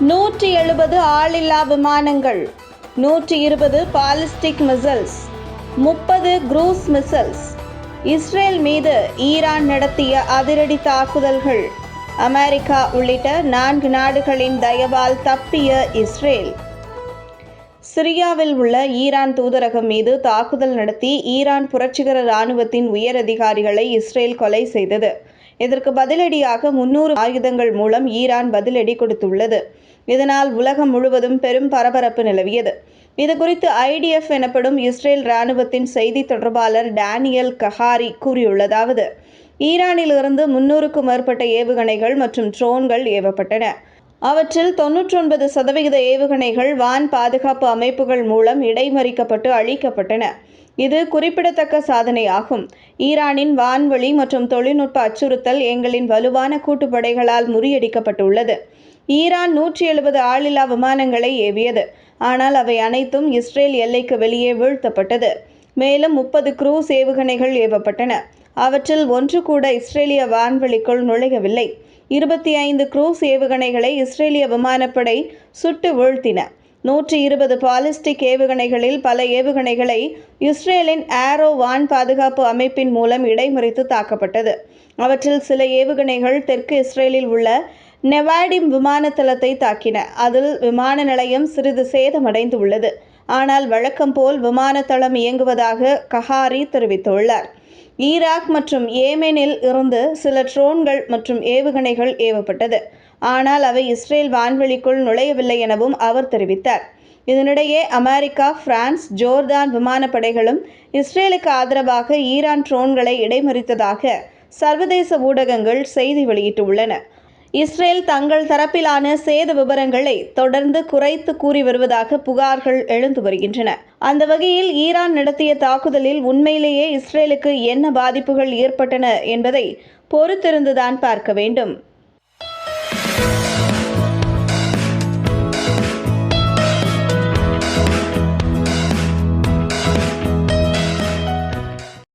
நூற்றி எழுபது ஆளில்லா விமானங்கள் நூற்றி இருபது பாலிஸ்டிக் மிசைல்ஸ் முப்பது குரூஸ் மிசைல்ஸ் இஸ்ரேல் மீது ஈரான் நடத்திய அதிரடி தாக்குதல்கள். அமெரிக்கா உள்ளிட்ட நான்கு நாடுகளின் தயவால் தப்பிய இஸ்ரேல். சிரியாவில் உள்ள ஈரான் தூதரகம் மீது தாக்குதல் நடத்தி ஈரான் புரட்சிகர இராணுவத்தின் உயர் அதிகாரிகளை இஸ்ரேல் கொலை செய்தது. இதற்கு பதிலடியாக முன்னூறு ஆயுதங்கள் மூலம் ஈரான் பதிலடி கொடுத்துள்ளது. இதனால் உலகம் முழுவதும் பெரும் பரபரப்பு நிலவியது. இதுகுறித்து ஐடிஎஃப் எனப்படும் இஸ்ரேல் இராணுவத்தின் செய்தி தொடர்பாளர் டேனியல் கஹாரி கூறியுள்ளதாவது ஈரானிலிருந்து முன்னூறுக்கும் மேற்பட்ட ஏவுகணைகள் மற்றும் ட்ரோன்கள் ஏவப்பட்டன. அவற்றில் தொன்னூற்றொன்பது சதவிகித ஏவுகணைகள் வான் பாதுகாப்பு அமைப்புகள் மூலம் இடைமறிக்கப்பட்டு அழிக்கப்பட்டன. இது குறிப்பிடத்தக்க சாதனையாகும். ஈரானின் வான்வழி மற்றும் தொழில்நுட்ப அச்சுறுத்தல் எங்களின் வலுவான கூட்டுப்படைகளால் முறியடிக்கப்பட்டுள்ளது. ஈரான் நூற்றி எழுபது ஆளில்லா விமானங்களை ஏவியது. ஆனால் அவை அனைத்தும் இஸ்ரேல் எல்லைக்கு வெளியே வீழ்த்தப்பட்டது. மேலும் முப்பது குரூஸ் ஏவுகணைகள் ஏவப்பட்டன. அவற்றில் ஒன்று கூட இஸ்ரேலிய வான்வெளிக்குள் நுழையவில்லை. இருபத்தி ஐந்து குரூஸ் ஏவுகணைகளை இஸ்ரேலிய விமானப்படை சுட்டு வீழ்த்தின. நூற்றி இருபது பாலிஸ்டிக் ஏவுகணைகளில் பல ஏவுகணைகளை இஸ்ரேலின் ஏரோ வான் பாதுகாப்பு அமைப்பின் மூலம் இடைமறித்து தாக்கப்பட்டது. அவற்றில் சில ஏவுகணைகள் தெற்கு இஸ்ரேலில் உள்ள நெவாடிம் விமான தளத்தை தாக்கின. அதில் விமான நிலையம் சிறிது சேதமடைந்து உள்ளது ஆனால் வழக்கம் போல் விமான தளம் இயங்குவதாக கஹாரி தெரிவித்துள்ளார். ஈராக் மற்றும் ஏமெனில் இருந்து சில ட்ரோன்கள் மற்றும் ஏவுகணைகள் ஏவப்பட்டது. ஆனால் அவை இஸ்ரேல் வான்வெளிக்குள் நுழையவில்லை எனவும் அவர் தெரிவித்தார். இதனிடையே அமெரிக்கா பிரான்ஸ் ஜோர்தான் விமானப்படைகளும் இஸ்ரேலுக்கு ஆதரவாக ஈரான் ட்ரோன்களை இடைமறித்ததாக சர்வதேச ஊடகங்கள் செய்தி வெளியிட்டுள்ளன. இஸ்ரேல் தங்கள் தரப்பிலான சேத விவரங்களை தொடர்ந்து குறைத்து கூறி வருவதாக புகார்கள் எழுந்து வருகின்றன. அந்த வகையில் ஈரான் நடத்திய தாக்குதலில் உண்மையிலேயே இஸ்ரேலுக்கு என்ன பாதிப்புகள் ஏற்பட்டன என்பதை பொறுத்திருந்துதான் பார்க்க வேண்டும்.